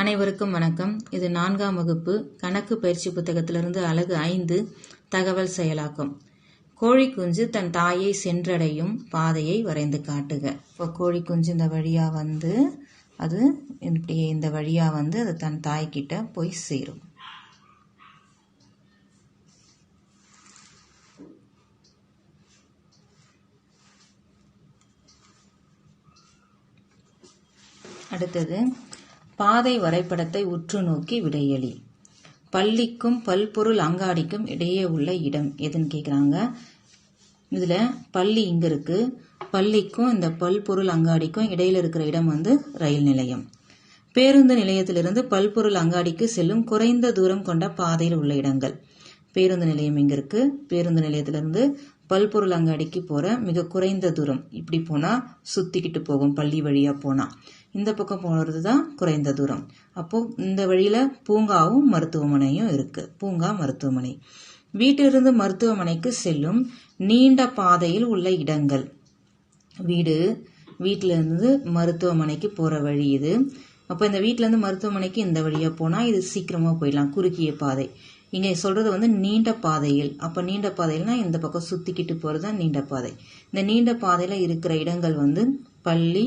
அனைவருக்கும் வணக்கம். இது நான்காம் வகுப்பு கணக்கு பயிற்சி புத்தகத்திலிருந்து அழகு ஐந்து தகவல் செயலாக்கம். கோழி குஞ்சு தன் தாயை சென்றடையும் பாதையை வரைந்து காட்டுக. இப்போ கோழி குஞ்சு இந்த வழியாக வந்து அது இப்படி இந்த வழியாக வந்து அது தன் தாய்கிட்ட போய் சேரும். அடுத்தது பாதை வரைபடத்தை உற்று நோக்கி விடையளி பள்ளிக்கும் பல்பொருள் அங்காடிக்கும் இடையே உள்ள இடம் எதுன்னு கேட்குறாங்க இதில் பள்ளி இங்கே இருக்கு. பள்ளிக்கும் இந்த பல்பொருள் அங்காடிக்கும் இடையில இருக்கிற இடம் வந்து ரயில் நிலையம். பேருந்து நிலையத்திலிருந்து பல்பொருள் அங்காடிக்கு செல்லும் குறைந்த தூரம் கொண்ட பாதையில் உள்ள இடங்கள். பேருந்து நிலையம் இங்கே இருக்கு. பேருந்து நிலையத்திலிருந்து பல்பொருள் அங்காடிக்கு போகிற மிக குறைந்த தூரம். இப்படி போனால் சுற்றிக்கிட்டு போகும் பள்ளி வழியாக போனால் இந்த பக்கம் போகிறது தான் குறைந்த தூரம். அப்போது இந்த வழியில் பூங்காவும் மருத்துவமனையும் இருக்குது பூங்கா மருத்துவமனை. வீட்டிலிருந்து மருத்துவமனைக்கு செல்லும் நீண்ட பாதையில் உள்ள இடங்கள். வீடு வீட்டிலேருந்து மருத்துவமனைக்கு போகிற வழி இது. அப்போ இந்த வீட்டிலேருந்து மருத்துவமனைக்கு இந்த வழியாக போனால் இது சீக்கிரமாக போயிடலாம். குறுக்கிய பாதை. இங்கே சொல்கிறது வந்து நீண்ட பாதையில். அப்போ நீண்ட பாதையில்னா இந்த பக்கம் சுற்றிக்கிட்டு போகிறது தான் நீண்ட பாதை. இந்த நீண்ட பாதையில் இருக்கிற இடங்கள் வந்து பள்ளி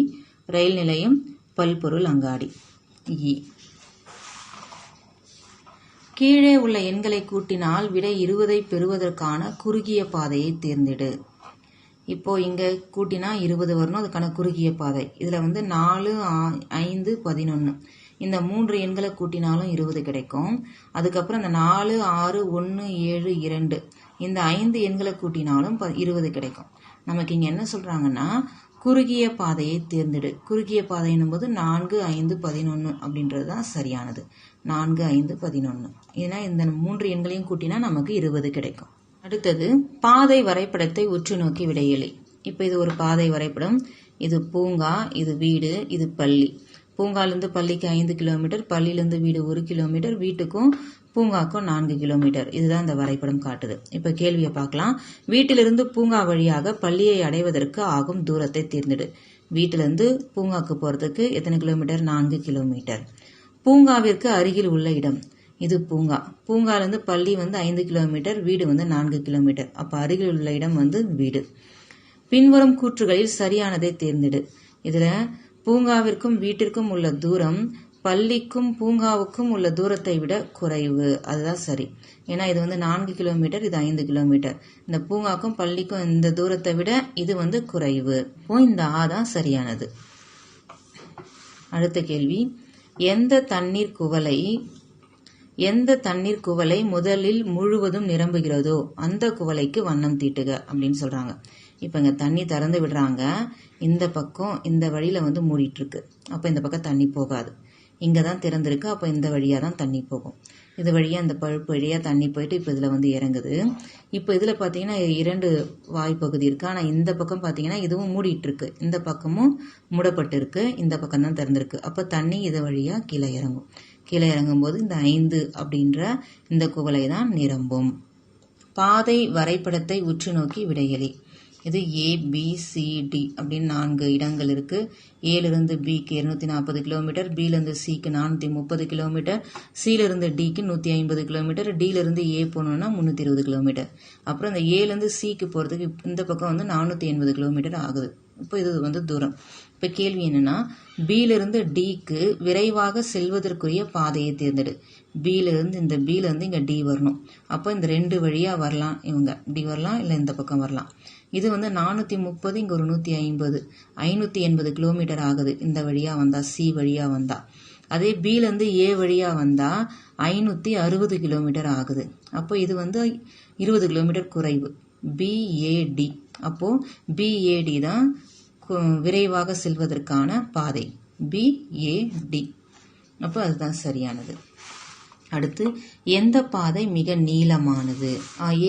ரயில் நிலையம் பல்பொருள் அங்காடி. இ. கீழே உள்ள எண்களை கூட்டினால் விடை இருபதை பெறுவதற்கான குறுகிய பாதையை தேர்ந்தெடு. இப்போ இங்கே கூட்டினா இருபது வரணும் அதுக்கான குறுகிய பாதை. இதில் வந்து நாலு ஐந்து பதினொன்று இந்த மூன்று எண்களை கூட்டினாலும் இருபது கிடைக்கும். அதுக்கப்புறம் இந்த நாலு ஆறு ஒன்று ஏழு இரண்டு. இந்த ஐந்து எண்களை கூட்டினாலும் ப இருபது கிடைக்கும். நமக்கு இங்கே என்ன சொல்கிறாங்கன்னா குறுகிய பாதையை தேர்ந்தெடு. குறுகிய பாதைன்னும் போது நான்கு ஐந்து பதினொன்று அப்படின்றது தான் சரியானது. நான்கு ஐந்து பதினொன்று ஏன்னா இந்த மூன்று எண்களையும் கூட்டினா நமக்கு இருபது கிடைக்கும். அடுத்தது பாதை வரைபடத்தை உற்று நோக்கி விடையளி இப்போ இது ஒரு பாதை வரைபடம். இது பூங்கா இது வீடு இது பள்ளி. பூங்காலேருந்து பள்ளிக்கு ஐந்து கிலோமீட்டர் பள்ளியிலேருந்து வீடு ஒரு கிலோமீட்டர் வீட்டுக்கும் பூங்காக்கும் நான்கு கிலோமீட்டர். இதுதான் இந்த வரைபடம் காட்டுது. இப்போ கேள்வியை பார்க்கலாம். வீட்டிலிருந்து பூங்கா வழியாக பள்ளியை அடைவதற்கு ஆகும் தூரத்தை தேர்ந்தெடு. வீட்டிலிருந்து பூங்காக்கு போகிறதுக்கு எத்தனை கிலோமீட்டர்? நான்கு கிலோமீட்டர். பூங்காவிற்கு அருகில் உள்ள இடம். இது பூங்கா. பூங்காலேருந்து பள்ளி வந்து ஐந்து கிலோமீட்டர் வீடு வந்து நான்கு கிலோமீட்டர். அப்போ அருகில் உள்ள இடம் வந்து வீடு. பின்வரும் கூற்றுகளில் சரியானதை தேர்ந்தெடு. இதில் பூங்காவிற்கும் வீட்டிற்கும் உள்ள தூரம் பள்ளிக்கும் பூங்காவுக்கும் உள்ள தூரத்தை விட குறைவு. அதுதான் சரி. ஏன்னா இது வந்து நான்கு கிலோமீட்டர் இது ஐந்து கிலோமீட்டர். இந்த பூங்காக்கும் பள்ளிக்கும் இந்த தூரத்தை விட இது வந்து குறைவு. இந்த ஆ தான் சரியானது. அடுத்த கேள்வி. எந்த தண்ணீர் குவலை எந்த தண்ணீர் குவலை முதலில் முழுவதும் நிரம்புகிறதோ அந்த குவலைக்கு வண்ணம் தீட்டுக அப்படின்னு சொல்றாங்க. இப்போ இங்கே தண்ணி திறந்து விடுறாங்க. இந்த பக்கம் இந்த வழியில் வந்து மூடிட்டுருக்கு. அப்போ இந்த பக்கம் தண்ணி போகாது. இங்கே தான் திறந்துருக்கு. அப்போ இந்த வழியாக தான் தண்ணி போகும். இது வழியாக இந்த பழுப்பு வழியாக தண்ணி போயிட்டு இப்போ இதில் வந்து இறங்குது. இப்போ இதில் பார்த்தீங்கன்னா இரண்டு வாய்ப்பகுதி இருக்குது ஆனால் இந்த பக்கம் பார்த்தீங்கன்னா இதுவும் மூடிட்டுருக்கு. இந்த பக்கமும் மூடப்பட்டிருக்கு. இந்த பக்கம் தான் திறந்துருக்கு. அப்போ தண்ணி இது வழியாக கீழே இறங்கும். கீழே இறங்கும்போது இந்த ஐந்து அப்படின்ற இந்த குவலை தான் நிரம்பும். பாதை வரைபடத்தை உற்று நோக்கி விடையளி. இது ஏ பி சி டி அப்படின்னு நான்கு இடங்கள் இருக்கு. ஏலிருந்து பிக்கு இருநூத்தி நாற்பது கிலோமீட்டர் பிலேருந்து சிக்கு நானூற்றி முப்பது கிலோமீட்டர் சிலிருந்து டிக்கு நூற்றி ஐம்பது கிலோமீட்டர் டிலிருந்து ஏ போகணுன்னா முந்நூற்றி இருபது கிலோமீட்டர். அப்புறம் இந்த ஏலேருந்து சிக்கு போகிறதுக்கு இந்த பக்கம் வந்து நானூற்றி எண்பது கிலோமீட்டர் ஆகுது. இப்போ இது வந்து தூரம். இப்போ கேள்வி என்னன்னா பியிலிருந்து டிக்கு விரைவாக செல்வதற்குரிய பாதையை தேர்ந்தெடு. பியிலிருந்து இந்த பியிலிருந்து இங்கே டி வரணும். அப்போ இந்த ரெண்டு வழியாக வரலாம் இவங்க. டி வரலாம் இல்லை இந்த பக்கம் வரலாம். இது வந்து நானூற்றி முப்பது இங்கே ஒரு நூற்றி ஐம்பது. ஐநூற்றி எண்பது கிலோமீட்டர் ஆகுது. இந்த வழியாக வந்தால் சி வழியாக வந்தால் அதே பிலேருந்து ஏ வழியாக வந்தால் ஐநூற்றி அறுபது கிலோமீட்டர் ஆகுது. அப்போ இது வந்து இருபது கிலோமீட்டர் குறைவு. பிஏடி அப்போது பிஏடி தான் விரைவாக செல்வதற்கான பாதை. பிஏடி அப்போ அதுதான் சரியானது. அடுத்து எந்த பாதை மிக நீளமானது?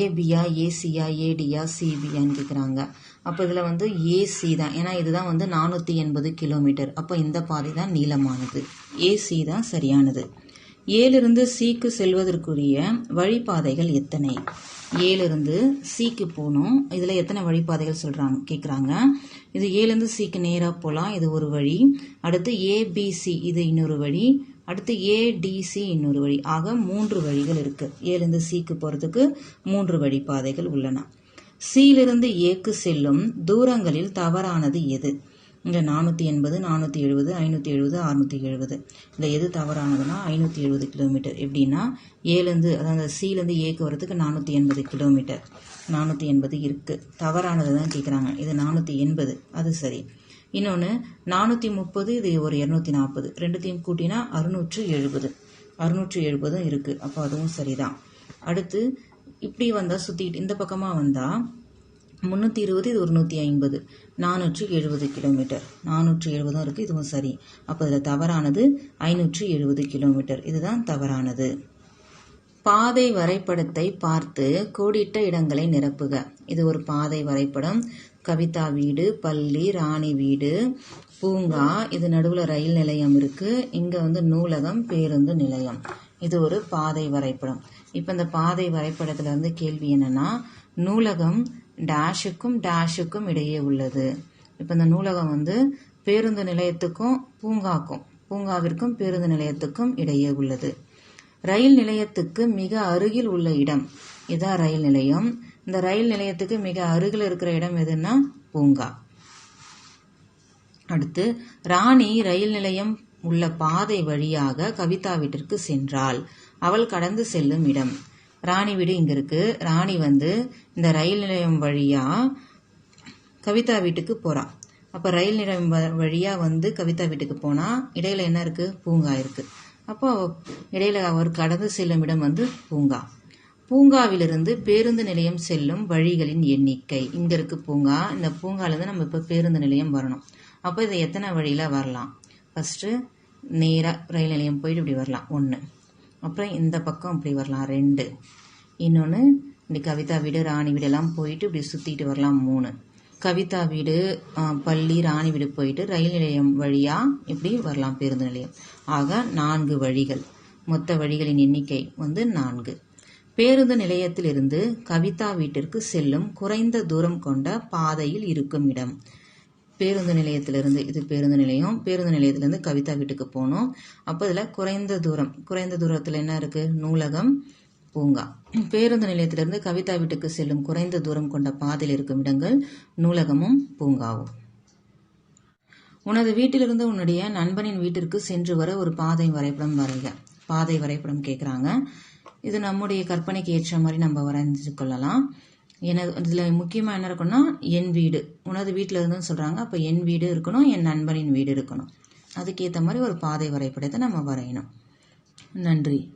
ஏபியா ஏசியா ஏடியா சிபியான்னு கேட்குறாங்க அப்போ இதில் வந்து ஏசி தான். ஏன்னா இதுதான் வந்து நானூற்றி எண்பது கிலோமீட்டர். அப்போ இந்த பாதை தான் நீளமானது. ஏசி தான் சரியானது. ஏலிருந்து சிக்கு செல்வதற்குரிய வழிபாதைகள் எத்தனை? ஏலிருந்து சிக்கு போகணும். இதில் எத்தனை வழிபாதைகள் சொல்கிறாங்க கேட்குறாங்க இது ஏலேருந்து சிக்கு நேராக போகலாம் இது ஒரு வழி. அடுத்து ஏபிசி இது இன்னொரு வழி. அடுத்து ஏடிசி இன்னொரு வழி. ஆக மூன்று வழிகள் இருக்குது ஏலேருந்து சிக்கு போகிறதுக்கு மூன்று வழிபாதைகள் உள்ளன. சியிலிருந்து ஏக்கு செல்லும் தூரங்களில் தவறானது எது? இங்கே நானூற்றி எண்பது நானூற்றி எழுபது ஐநூற்றி எழுபது அறுநூற்றி எழுபது. இந்த எது தவறானதுன்னா ஐநூற்றி எழுபது கிலோமீட்டர். எப்படின்னா ஏலேருந்து அதாவது சிலேருந்து ஏக்கு வரதுக்கு நானூற்றி எண்பது கிலோமீட்டர். நானூற்றி எண்பது இருக்குது தவறானது தான் கேட்குறாங்க இது நானூற்றி எண்பது. அது சரி. இன்னொன்று நானூற்றி முப்பது இது ஒரு இரநூத்தி நாற்பது ரெண்டுத்தையும் கூட்டினா அறுநூற்று எழுபது அறுநூற்று எழுபதும் இருக்குது அப்போ அதுவும் சரிதான். அடுத்து இப்படி வந்தால் சுற்றிக்கிட்டு இந்த பக்கமாக வந்தால் முந்நூற்றி இருபது இது ஒரு நூற்றி ஐம்பது நானூற்றி எழுபது கிலோமீட்டர். நானூற்றி எழுபதும் இருக்குது இதுவும் சரி. அப்போ இதில் தவறானது ஐநூற்றி எழுபது கிலோமீட்டர். இதுதான் தவறானது. பாதை வரைபடத்தை பார்த்து கோடிட்ட இடங்களை நிரப்புக. இது ஒரு பாதை வரைபடம். கவிதா வீடு பள்ளி ராணி வீடு பூங்கா இது நடுவில் ரயில் நிலையம் இருக்கு. இங்க வந்து நூலகம் பேருந்து நிலையம். இது ஒரு பாதை வரைபடம். இப்போ இந்த பாதை வரைபடத்துல வந்து கேள்வி என்னன்னா நூலகம் டேஷுக்கும் டேஷுக்கும் இடையே உள்ளது. இப்போ இந்த நூலகம் வந்து பேருந்து நிலையத்துக்கும் பூங்காக்கும் பூங்காவிற்கும் பேருந்து நிலையத்துக்கும் இடையே உள்ளது. ரயில் நிலையத்துக்கு மிக அருகில் உள்ள இடம் இதான் ரயில் நிலையம். இந்த ரயில் நிலையத்துக்கு மிக அருகில் இருக்கிற இடம் எதுன்னா பூங்கா. அடுத்து ராணி ரயில் நிலையம் உள்ள பாதை வழியாக கவிதா வீட்டிற்கு சென்றாள். அவள் கடந்து செல்லும் இடம். ராணி வீடு இங்க இருக்கு. ராணி வந்து இந்த ரயில் நிலையம் வழியா கவிதா வீட்டுக்கு போறா. அப்ப ரயில் நிலையம் வ- வழியா வந்து கவிதா வீட்டுக்கு போனா இடையில என்ன இருக்கு? பூங்கா இருக்கு. அப்போ இடையில அவர் கடந்து செல்லும் இடம் வந்து பூங்கா. பூங்காவிலிருந்து பேருந்து நிலையம் செல்லும் வழிகளின் எண்ணிக்கை. இங்க இருக்கு பூங்கா. இந்த பூங்கால நம்ம இப்ப பேருந்து நிலையம் வரணும். அப்போ இது எத்தனை வழியில வரலாம்? ஃபர்ஸ்ட் நேராக ரயில் நிலையம் போயிட்டு இப்படி வரலாம். ஒன்று அப்புறம் இந்த பக்கம் இப்படி வரலாம். ரெண்டு. இன்னொன்று இப்படி கவிதா வீடு ராணி வீடெல்லாம் போயிட்டு இப்படி சுற்றிட்டு வரலாம். மூணு. கவிதா வீடு பள்ளி ராணி வீடு போயிட்டு ரயில் நிலையம் வழியாக இப்படி வரலாம் பேருந்து நிலையம். ஆக நான்கு வழிகள். மொத்த வழிகளின் எண்ணிக்கை வந்து நான்கு. பேருந்து நிலையத்திலிருந்து கவிதா வீட்டிற்கு செல்லும் குறைந்த தூரம் கொண்ட பாதையில் இருக்கும் இடம். பேருந்து நிலையத்திலிருந்து இது பேருந்து நிலையம். பேருந்து நிலையத்திலிருந்து கவிதா வீட்டுக்கு போகணும் அப்போ இதில் குறைந்த தூரம். குறைந்த தூரத்தில் என்ன இருக்கு? நூலகம் பூங்கா. பேருந்து நிலையத்திலிருந்து கவிதா வீட்டுக்கு செல்லும் குறைந்த தூரம் கொண்ட பாதையில் இருக்கும் இடங்கள் நூலகமும் பூங்காவும். உனது வீட்டிலிருந்து உன்னுடைய நண்பனின் வீட்டிற்கு சென்று வர ஒரு பாதை வரைபடம் வரைக பாதை வரைபடம் கேட்குறாங்க இது நம்முடைய கற்பனைக்கு ஏற்ற மாதிரி நம்ம வரைஞ்சு கொள்ளலாம். எனது இதில் முக்கியமாக என்ன இருக்குன்னா என் வீடு. உனது வீட்டில் இருந்துன்னு சொல்கிறாங்க அப்போ என் வீடு இருக்கணும் என் நண்பனின் வீடு இருக்கணும். அதுக்கேற்ற மாதிரி ஒரு பாதை வரைபடத்தை நம்ம வரையணும். நன்றி.